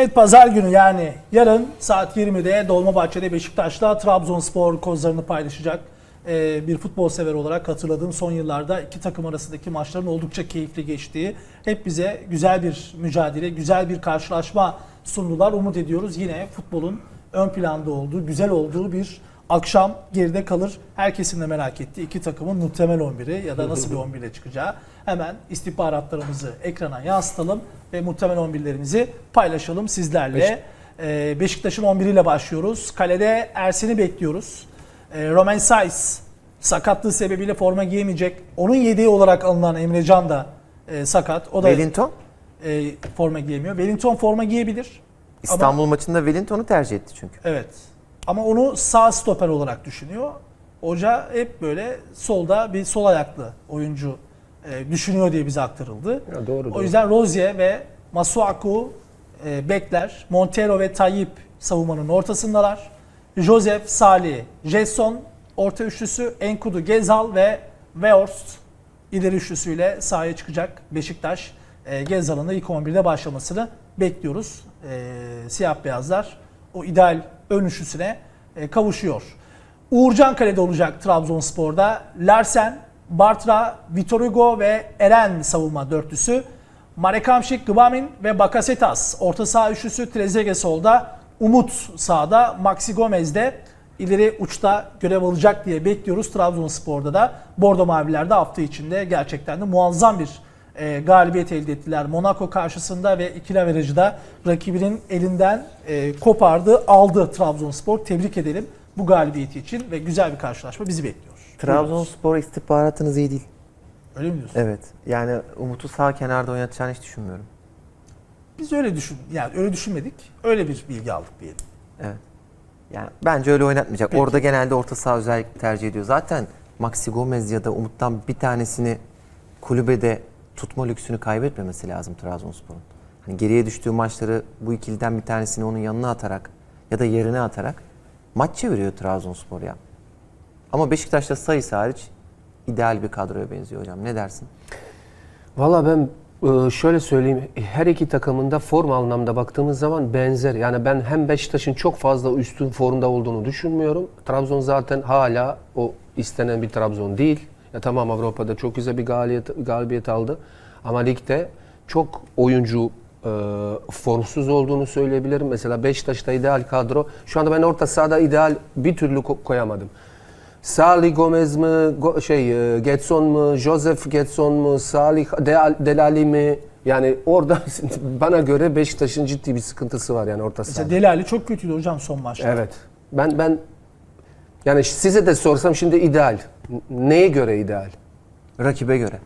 Evet pazar günü yani yarın saat 20'de Dolmabahçe'de Beşiktaş'la Trabzonspor kozlarını paylaşacak. Ee, bir futbol sever olarak hatırladığım son yıllarda iki takım arasındaki maçların oldukça keyifli geçtiği, hep bize güzel bir mücadele, güzel bir karşılaşma sundular. Umut ediyoruz yine futbolun ön planda olduğu, güzel olduğu bir akşam geride kalır. Herkesin de merak ettiği iki takımın muhtemel 11'i ya da nasıl bir 11 ile çıkacağı. Hemen istihbaratlarımızı ekrana yansıtalım ve muhtemel 11'lerimizi paylaşalım sizlerle. Ee, Beşiktaş'ın 11 ile başlıyoruz. Kalede Ersin'i bekliyoruz. Ee, Romain Saiz sakatlığı sebebiyle forma giyemeyecek. Onun yedeği olarak alınan Emrecan da e, sakat. O da Wellington e, forma giyemiyor. Wellington forma giyebilir. İstanbul maçında Wellington'u tercih etti çünkü. Evet. Ama onu sağ stoper olarak düşünüyor. Hoca hep böyle solda bir sol ayaklı oyuncu e, düşünüyor diye bize aktarıldı. Ya doğru, o doğru. yüzden Rozier ve Masuaku e, bekler. Montero ve Tayyip savunmanın ortasındalar. Joseph, Salih, Jetson orta üçlüsü, Enkudu, Gezal ve Weghorst ileri üçlüsüyle sahaya çıkacak Beşiktaş. E, Gezal'ın da ilk 11'de başlamasını bekliyoruz. E, siyah beyazlar o ideal ön üçlüsüne e, kavuşuyor. Uğurcan kalede olacak Trabzonspor'da. Larsen, Bartra, Vitor Hugo ve Eren savunma dörtlüsü. Marek Hamšík, Gbamin ve Bakasetas orta saha üçlüsü. Trezeguet solda. Umut sağda. Maxi Gomez de ileri uçta görev alacak diye bekliyoruz Trabzonspor'da da. Bordo Maviler de hafta içinde gerçekten de muazzam bir e, galibiyet elde ettiler. Monaco karşısında ve ikili averajı da rakibinin elinden e, kopardı, aldı Trabzonspor. Tebrik edelim bu galibiyeti için ve güzel bir karşılaşma bizi bekliyor. Trabzonspor istihbaratınız iyi değil. Öyle mi diyorsun? Evet. Yani Umut'u sağ kenarda oynatacağını hiç düşünmüyorum. Biz öyle düşün, yani öyle düşünmedik. Öyle bir bilgi aldık diyelim. Evet. Yani bence öyle oynatmayacak. Peki. Orada genelde orta saha özellikle tercih ediyor. Zaten Maxi Gomez ya da Umut'tan bir tanesini kulübede tutma lüksünü kaybetmemesi lazım Trabzonspor'un. Hani geriye düştüğü maçları bu ikiliden bir tanesini onun yanına atarak ya da yerine atarak maç çeviriyor Trabzonspor ya. Ama Beşiktaş'ta sayısı hariç ideal bir kadroya benziyor hocam. Ne dersin? Valla ben e, şöyle söyleyeyim. Her iki takımın da form anlamda baktığımız zaman benzer. Yani ben hem Beşiktaş'ın çok fazla üstün formda olduğunu düşünmüyorum. Trabzon zaten hala o istenen bir Trabzon değil. Ya tamam Avrupa'da çok güzel bir galibiyet, galibiyet aldı. Ama ligde çok oyuncu e, formsuz olduğunu söyleyebilirim. Mesela Beşiktaş'ta ideal kadro. Şu anda ben orta sahada ideal bir türlü ko- koyamadım. Salih Gomez mi, Go- şey e, Getson mu, Joseph Getson mu, Salih Del- Delali mi? Yani orada bana göre Beşiktaş'ın ciddi bir sıkıntısı var yani orta sahada. Deli Ali çok kötüydü hocam son maçta. Evet. Ben ben yani size de sorsam şimdi ideal. Neye göre ideal? Rakibe göre.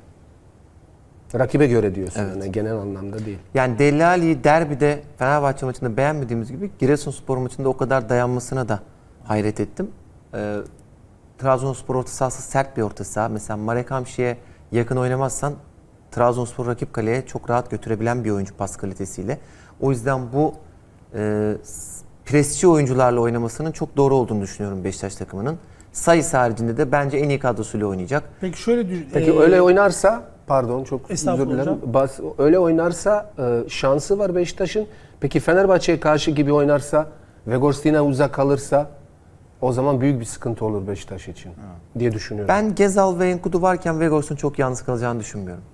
Rakibe göre diyorsun Evet. yani genel anlamda değil. Yani Delali'yi derbide Fenerbahçe maçında beğenmediğimiz gibi Giresunspor maçında o kadar dayanmasına da hayret ettim. Ee, Trabzonspor orta sahası sert bir orta saha. Mesela Marek Hamşik'e yakın oynamazsan Trabzonspor rakip kaleye çok rahat götürebilen bir oyuncu pas kalitesiyle. O yüzden bu e, presçi oyuncularla oynamasının çok doğru olduğunu düşünüyorum Beşiktaş takımının. Sayısı haricinde de bence en iyi kadrosuyla oynayacak. Peki şöyle düş- Peki e, öyle oynarsa pardon çok özür dilerim. Bas, öyle oynarsa e, şansı var Beşiktaş'ın. Peki Fenerbahçe'ye karşı gibi oynarsa ve Gostin'e uzak kalırsa o zaman büyük bir sıkıntı olur Beşiktaş için diye düşünüyorum. Ben Gezal ve Enkudu varken Vegors'un çok yalnız kalacağını düşünmüyorum.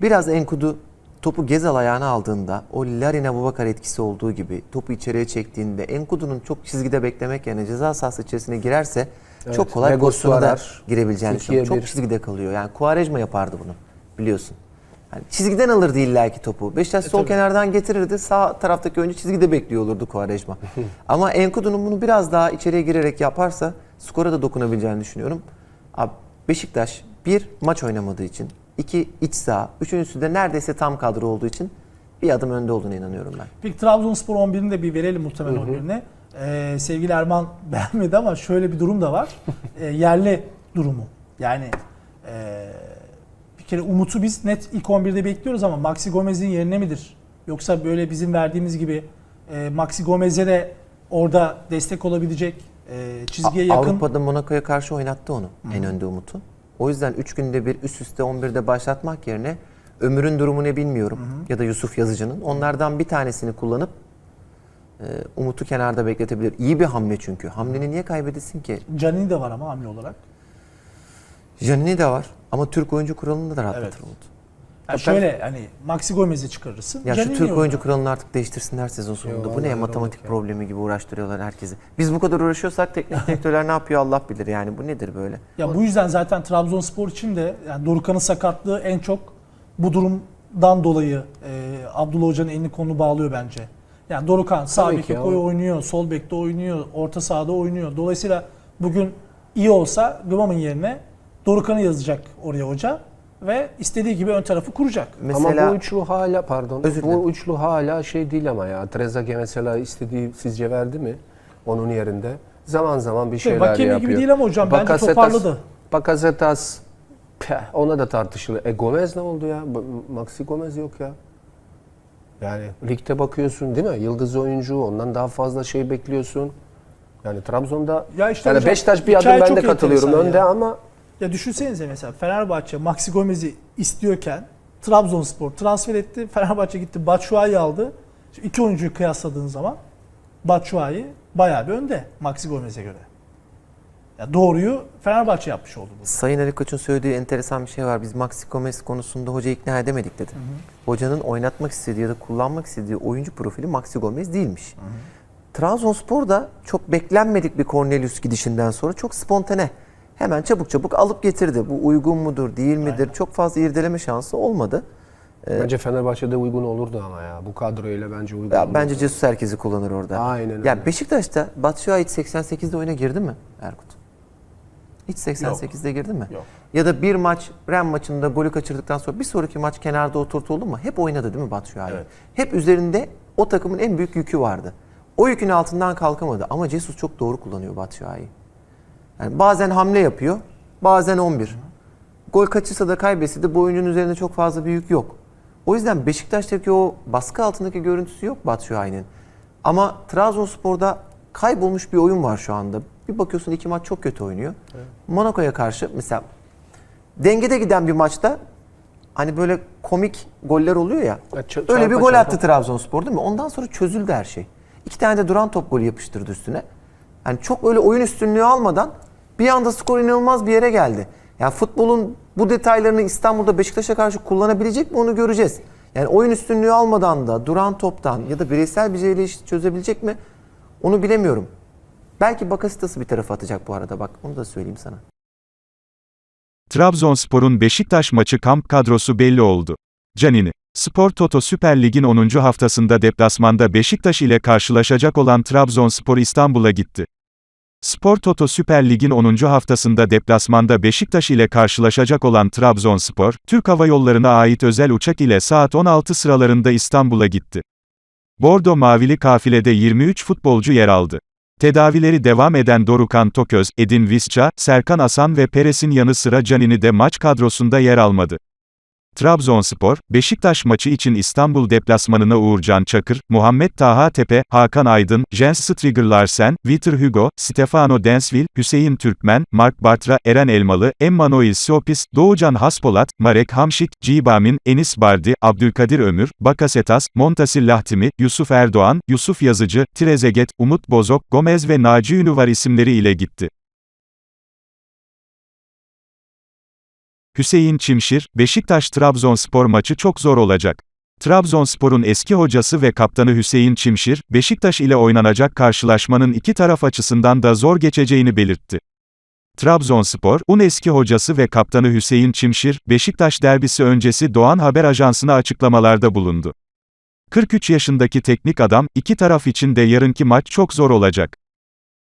Biraz Enkudu topu Gezal ayağına aldığında o Larin Abubakar etkisi olduğu gibi topu içeriye çektiğinde Enkudu'nun çok çizgide beklemek yerine ceza sahası içerisine girerse Evet, çok kolay pozisyona da girebileceğini düşünüyorum. Çok bir- çizgide kalıyor. Yani Kuarejma yapardı bunu biliyorsun. Yani çizgiden alırdı illaki topu. Beşiktaş sol tabii. kenardan getirirdi. Sağ taraftaki oyuncu çizgide bekliyor olurdu Kuarejma. Ama Enkudu'nun bunu biraz daha içeriye girerek yaparsa skora da dokunabileceğini düşünüyorum. Abi Beşiktaş bir maç oynamadığı için, iki iç saha, üçüncüsü de neredeyse tam kadro olduğu için bir adım önde olduğuna inanıyorum ben. Peki Trabzonspor 11'ini de bir verelim muhtemelen 11'ine. Ee, sevgili Erman beğenmedi ama şöyle bir durum da var. Ee, yerli durumu. Yani ee, bir kere Umut'u biz net ilk 11'de bekliyoruz ama Maxi Gomez'in yerine midir? Yoksa böyle bizim verdiğimiz gibi ee, Maxi Gomez'e de orada destek olabilecek ee, çizgiye A- yakın Avrupa'da Monaco'ya karşı oynattı onu en önde Umut'u. O yüzden 3 günde bir üst üste 11'de başlatmak yerine Ömür'ün durumu ne bilmiyorum ya da Yusuf Yazıcı'nın. Onlardan bir tanesini kullanıp e, Umut'u kenarda bekletebilir. İyi bir hamle çünkü. Hamleni niye kaybedilsin ki? Canini de var ama hamle olarak. Janini de var ama Türk oyuncu kuralında da rahatlatır Evet. Umut. Yani şöyle hani Maxi Gomez'i çıkarırsın. Ya şu Türk oynar. oyuncu kuralını artık değiştirsinler sezon sonunda. Bu ne matematik ya. problemi gibi uğraştırıyorlar herkesi. Biz bu kadar uğraşıyorsak teknik direktörler ne yapıyor Allah bilir yani. Bu nedir böyle? Ya bu yüzden zaten Trabzonspor için de yani Dorukhan'ın sakatlığı en çok bu durumdan dolayı e, Abdullah Hoca'nın elini kolunu bağlıyor bence. Yani Dorukhan sağ koyu oynuyor, sol bekte oynuyor, orta sahada oynuyor. Dolayısıyla bugün iyi olsa Gımam'ın yerine Dorukhan'ı yazacak oraya hoca ve istediği gibi ön tarafı kuracak. Mesela ama bu üçlü hala pardon. Özür bu üçlü hala şey değil ama ya. Trezeguet mesela istediği sizce verdi mi? Onun yerinde. Zaman zaman bir Şey, şeyler Vakemi yapıyor. gibi değil ama hocam, bence Bakasetas- toparladı. Bakasetas peh, ona da tartışılır. E Gomez ne oldu ya? Maxi Gomez yok ya. Yani ligde bakıyorsun değil mi? Yıldız oyuncu ondan daha fazla şey bekliyorsun. Yani Trabzon'da Ya işte yani hocam, Beşiktaş bir adım ben de katılıyorum önde ya. ama Ya düşünsenize mesela Fenerbahçe Maxi Gomez'i istiyorken Trabzonspor transfer etti. Fenerbahçe gitti Batshuayi aldı. Şimdi iki oyuncuyu kıyasladığın zaman Batshuayi bayağı bir önde Maxi Gomez'e göre. Ya doğruyu Fenerbahçe yapmış oldu bu. Sayın Ali Koç'un söylediği enteresan bir şey var. Biz Maxi Gomez konusunda hoca ikna edemedik dedi. Hocanın oynatmak istediği ya da kullanmak istediği oyuncu profili Maxi Gomez değilmiş. Trabzonspor da çok beklenmedik bir Cornelius gidişinden sonra çok spontane. Hemen çabuk çabuk alıp getirdi. Bu uygun mudur, değil midir? Çok fazla irdeleme şansı olmadı. bence Fenerbahçe'de uygun olurdu ama ya. Bu kadroyla bence uygun Ya olurdu. bence Jesus herkesi kullanır orada. Aynen öyle. Ya Beşiktaş'ta Batshuayi hiç 88'de oyuna girdi mi Erkut? Hiç 88'de girdi mi? Yok. Ya da bir maç Ren maçında golü kaçırdıktan sonra bir sonraki maç kenarda oturtuldu mu? Hep oynadı değil mi Batshuayi? Evet. Hep üzerinde o takımın en büyük yükü vardı. O yükün altından kalkamadı ama Jesus çok doğru kullanıyor Batshuayi. Yani bazen hamle yapıyor, bazen 11. Gol kaçırsa da kaybetse de bu oyuncunun üzerinde çok fazla bir yük yok. O yüzden Beşiktaş'taki o baskı altındaki görüntüsü yok Batshuayi'nin. Ama Trabzonspor'da kaybolmuş bir oyun var şu anda. Bir bakıyorsun iki maç çok kötü oynuyor. Monaco'ya karşı mesela dengede giden bir maçta hani böyle komik goller oluyor ya. Ya ç- öyle bir gol çarpa. attı Trabzonspor değil mi? Ondan sonra çözüldü her şey. İki tane de duran top golü yapıştırdı üstüne. Yani çok öyle oyun üstünlüğü almadan bir anda skor inanılmaz bir yere geldi. Yani futbolun bu detaylarını İstanbul'da Beşiktaş'a karşı kullanabilecek mi onu göreceğiz. Yani oyun üstünlüğü almadan da duran toptan ya da bireysel bir şeyle çözebilecek mi? Onu bilemiyorum. Belki Bakasitas'ı bir tarafa atacak bu arada bak onu da söyleyeyim sana. Trabzonspor'un Beşiktaş maçı kamp kadrosu belli oldu. Canini. Spor Toto Süper Lig'in 10. haftasında deplasmanda Beşiktaş ile karşılaşacak olan Trabzonspor İstanbul'a gitti. Spor Toto Süper Lig'in 10. haftasında deplasmanda Beşiktaş ile karşılaşacak olan Trabzonspor, Türk Hava Yolları'na ait özel uçak ile saat 16 sıralarında İstanbul'a gitti. Bordo Mavili kafilede 23 futbolcu yer aldı. Tedavileri devam eden Dorukhan Toköz, Edin Visca, Serkan Asan ve Peres'in yanı sıra Canini de maç kadrosunda yer almadı. Trabzonspor, Beşiktaş maçı için İstanbul deplasmanına Uğurcan Çakır, Muhammed Taha Tepe, Hakan Aydın, Jens Striger Larsen, Vitor Hugo, Stefano Densville, Hüseyin Türkmen, Mark Bartra, Eren Elmalı, Emmanuel Siopis, Doğucan Haspolat, Marek Hamşik, Cibamin, Enis Bardi, Abdülkadir Ömür, Bakasetas, Montasir Lahtimi, Yusuf Erdoğan, Yusuf Yazıcı, Trezeget, Umut Bozok, Gomez ve Naci Ünüvar isimleri ile gitti. Hüseyin Çimşir, Beşiktaş-Trabzonspor maçı çok zor olacak. Trabzonspor'un eski hocası ve kaptanı Hüseyin Çimşir, Beşiktaş ile oynanacak karşılaşmanın iki taraf açısından da zor geçeceğini belirtti. Trabzonspor, un eski hocası ve kaptanı Hüseyin Çimşir, Beşiktaş derbisi öncesi Doğan Haber Ajansı'na açıklamalarda bulundu. 43 yaşındaki teknik adam, iki taraf için de yarınki maç çok zor olacak.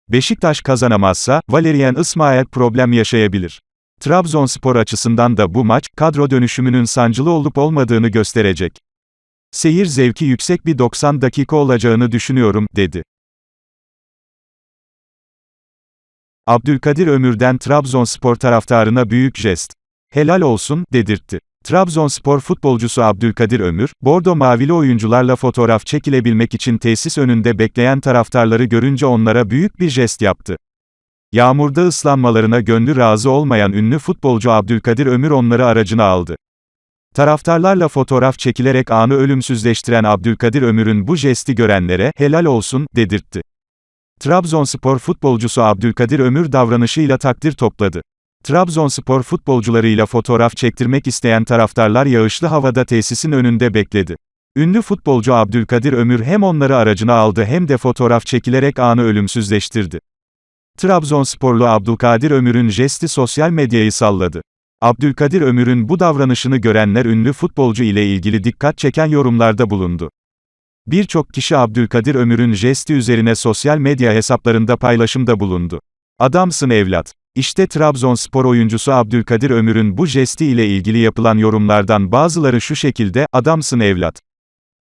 Beşiktaş kazanamazsa, Valerian İsmail problem yaşayabilir. Trabzonspor açısından da bu maç, kadro dönüşümünün sancılı olup olmadığını gösterecek. Seyir zevki yüksek bir 90 dakika olacağını düşünüyorum, dedi. Abdülkadir Ömür'den Trabzonspor taraftarına büyük jest. Helal olsun, dedirtti. Trabzonspor futbolcusu Abdülkadir Ömür, bordo mavili oyuncularla fotoğraf çekilebilmek için tesis önünde bekleyen taraftarları görünce onlara büyük bir jest yaptı. Yağmurda ıslanmalarına gönlü razı olmayan ünlü futbolcu Abdülkadir Ömür onları aracına aldı. Taraftarlarla fotoğraf çekilerek anı ölümsüzleştiren Abdülkadir Ömür'ün bu jesti görenlere helal olsun dedirtti. Trabzonspor futbolcusu Abdülkadir Ömür davranışıyla takdir topladı. Trabzonspor futbolcularıyla fotoğraf çektirmek isteyen taraftarlar yağışlı havada tesisin önünde bekledi. Ünlü futbolcu Abdülkadir Ömür hem onları aracına aldı hem de fotoğraf çekilerek anı ölümsüzleştirdi. Trabzonsporlu Abdülkadir Ömür'ün jesti sosyal medyayı salladı. Abdülkadir Ömür'ün bu davranışını görenler ünlü futbolcu ile ilgili dikkat çeken yorumlarda bulundu. Birçok kişi Abdülkadir Ömür'ün jesti üzerine sosyal medya hesaplarında paylaşımda bulundu. Adamsın evlat. İşte Trabzonspor oyuncusu Abdülkadir Ömür'ün bu jesti ile ilgili yapılan yorumlardan bazıları şu şekilde, adamsın evlat.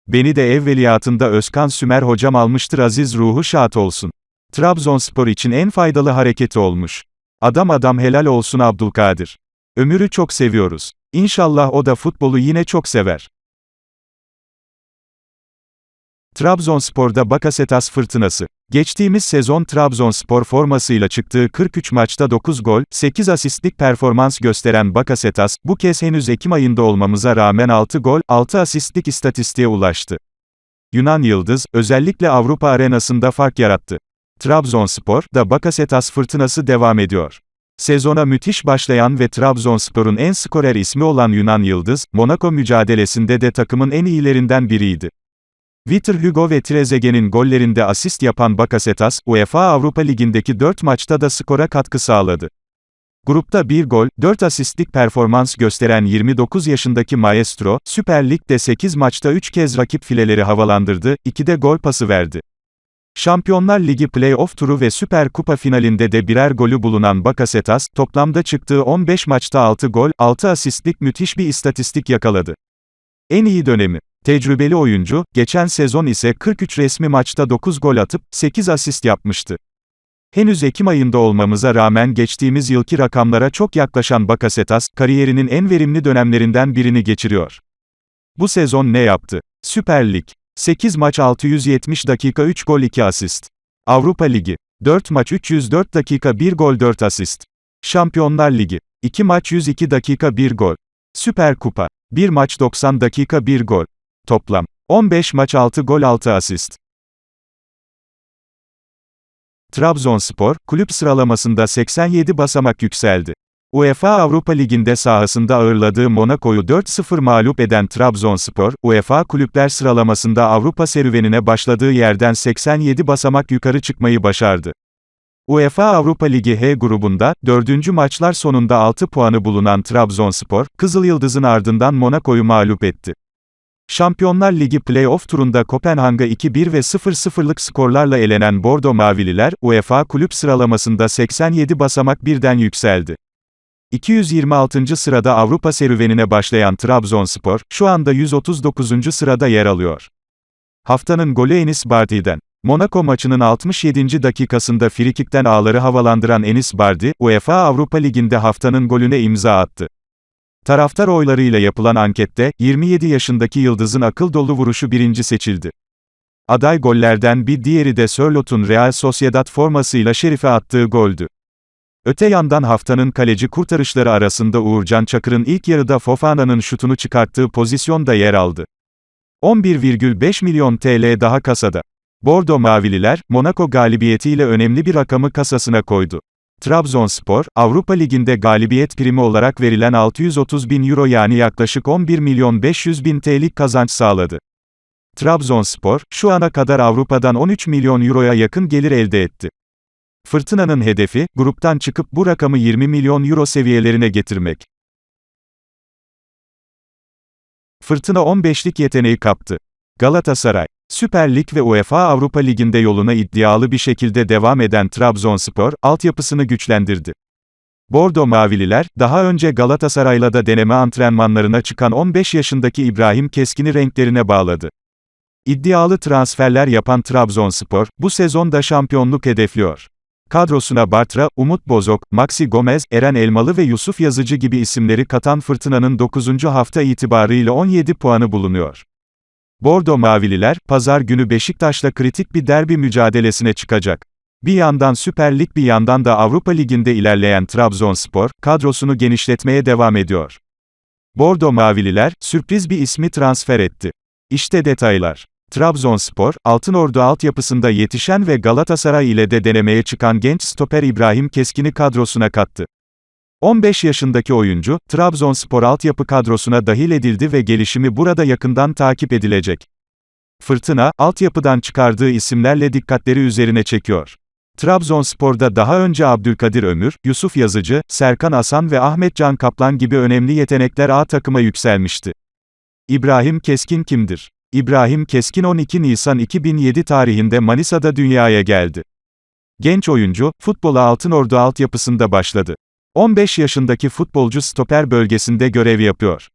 Beni de evveliyatında Özkan Sümer hocam almıştır aziz ruhu şad olsun. Trabzonspor için en faydalı hareketi olmuş. Adam adam helal olsun Abdülkadir. Ömür'ü çok seviyoruz. İnşallah o da futbolu yine çok sever. Trabzonspor'da Bakasetas fırtınası. Geçtiğimiz sezon Trabzonspor formasıyla çıktığı 43 maçta 9 gol, 8 asistlik performans gösteren Bakasetas, bu kez henüz Ekim ayında olmamıza rağmen 6 gol, 6 asistlik istatistiğe ulaştı. Yunan Yıldız, özellikle Avrupa arenasında fark yarattı. Trabzonspor, da Bakasetas fırtınası devam ediyor. Sezona müthiş başlayan ve Trabzonspor'un en skorer ismi olan Yunan Yıldız, Monaco mücadelesinde de takımın en iyilerinden biriydi. Vitor Hugo ve Trezeguet'in gollerinde asist yapan Bakasetas, UEFA Avrupa Ligi'ndeki 4 maçta da skora katkı sağladı. Grupta 1 gol, 4 asistlik performans gösteren 29 yaşındaki Maestro, Süper Lig'de 8 maçta 3 kez rakip fileleri havalandırdı, 2 de gol pası verdi. Şampiyonlar Ligi play-off turu ve Süper Kupa finalinde de birer golü bulunan Bakasetas, toplamda çıktığı 15 maçta 6 gol, 6 asistlik müthiş bir istatistik yakaladı. En iyi dönemi. Tecrübeli oyuncu, geçen sezon ise 43 resmi maçta 9 gol atıp, 8 asist yapmıştı. Henüz Ekim ayında olmamıza rağmen geçtiğimiz yılki rakamlara çok yaklaşan Bakasetas, kariyerinin en verimli dönemlerinden birini geçiriyor. Bu sezon ne yaptı? Süper Lig. 8 maç 670 dakika 3 gol 2 asist. Avrupa Ligi. 4 maç 304 dakika 1 gol 4 asist. Şampiyonlar Ligi. 2 maç 102 dakika 1 gol. Süper Kupa. 1 maç 90 dakika 1 gol. Toplam 15 maç 6 gol 6 asist. Trabzonspor, kulüp sıralamasında 87 basamak yükseldi. UEFA Avrupa Ligi'nde sahasında ağırladığı Monaco'yu 4-0 mağlup eden Trabzonspor, UEFA Kulüpler sıralamasında Avrupa serüvenine başladığı yerden 87 basamak yukarı çıkmayı başardı. UEFA Avrupa Ligi H grubunda, 4. maçlar sonunda 6 puanı bulunan Trabzonspor, Kızıl Yıldız'ın ardından Monaco'yu mağlup etti. Şampiyonlar Ligi play-off turunda Kopenhag'a 2-1 ve 0-0'lık skorlarla elenen Bordo Mavililer, UEFA kulüp sıralamasında 87 basamak birden yükseldi. 226. sırada Avrupa serüvenine başlayan Trabzonspor, şu anda 139. sırada yer alıyor. Haftanın golü Enis Bardi'den. Monaco maçının 67. dakikasında frikikten ağları havalandıran Enis Bardi, UEFA Avrupa Ligi'nde haftanın golüne imza attı. Taraftar oylarıyla yapılan ankette, 27 yaşındaki Yıldız'ın akıl dolu vuruşu birinci seçildi. Aday gollerden bir diğeri de Sörlot'un Real Sociedad formasıyla Şerif'e attığı goldü. Öte yandan haftanın kaleci kurtarışları arasında Uğurcan Çakır'ın ilk yarıda Fofana'nın şutunu çıkarttığı pozisyonda yer aldı. 11,5 milyon TL daha kasada. Bordo Mavililer, Monaco galibiyetiyle önemli bir rakamı kasasına koydu. Trabzonspor, Avrupa Ligi'nde galibiyet primi olarak verilen 630 bin euro yani yaklaşık 11 milyon 500 bin TL'lik kazanç sağladı. Trabzonspor, şu ana kadar Avrupa'dan 13 milyon euroya yakın gelir elde etti. Fırtınanın hedefi, gruptan çıkıp bu rakamı 20 milyon euro seviyelerine getirmek. Fırtına 15'lik yeteneği kaptı. Galatasaray, Süper Lig ve UEFA Avrupa Ligi'nde yoluna iddialı bir şekilde devam eden Trabzonspor, altyapısını güçlendirdi. Bordo Mavililer, daha önce Galatasaray'la da deneme antrenmanlarına çıkan 15 yaşındaki İbrahim Keskin'i renklerine bağladı. İddialı transferler yapan Trabzonspor, bu sezon da şampiyonluk hedefliyor. Kadrosuna Bartra, Umut Bozok, Maxi Gomez, Eren Elmalı ve Yusuf Yazıcı gibi isimleri katan Fırtına'nın 9. hafta itibarıyla 17 puanı bulunuyor. Bordo Mavililer, pazar günü Beşiktaş'la kritik bir derbi mücadelesine çıkacak. Bir yandan Süper Lig bir yandan da Avrupa Ligi'nde ilerleyen Trabzonspor, kadrosunu genişletmeye devam ediyor. Bordo Mavililer, sürpriz bir ismi transfer etti. İşte detaylar. Trabzonspor, Altınordu altyapısında yetişen ve Galatasaray ile de denemeye çıkan genç stoper İbrahim Keskin'i kadrosuna kattı. 15 yaşındaki oyuncu, Trabzonspor altyapı kadrosuna dahil edildi ve gelişimi burada yakından takip edilecek. Fırtına, altyapıdan çıkardığı isimlerle dikkatleri üzerine çekiyor. Trabzonspor'da daha önce Abdülkadir Ömür, Yusuf Yazıcı, Serkan Asan ve Ahmet Can Kaplan gibi önemli yetenekler A takıma yükselmişti. İbrahim Keskin kimdir? İbrahim Keskin 12 Nisan 2007 tarihinde Manisa'da dünyaya geldi. Genç oyuncu, futbola Altınordu altyapısında başladı. 15 yaşındaki futbolcu stoper bölgesinde görev yapıyor.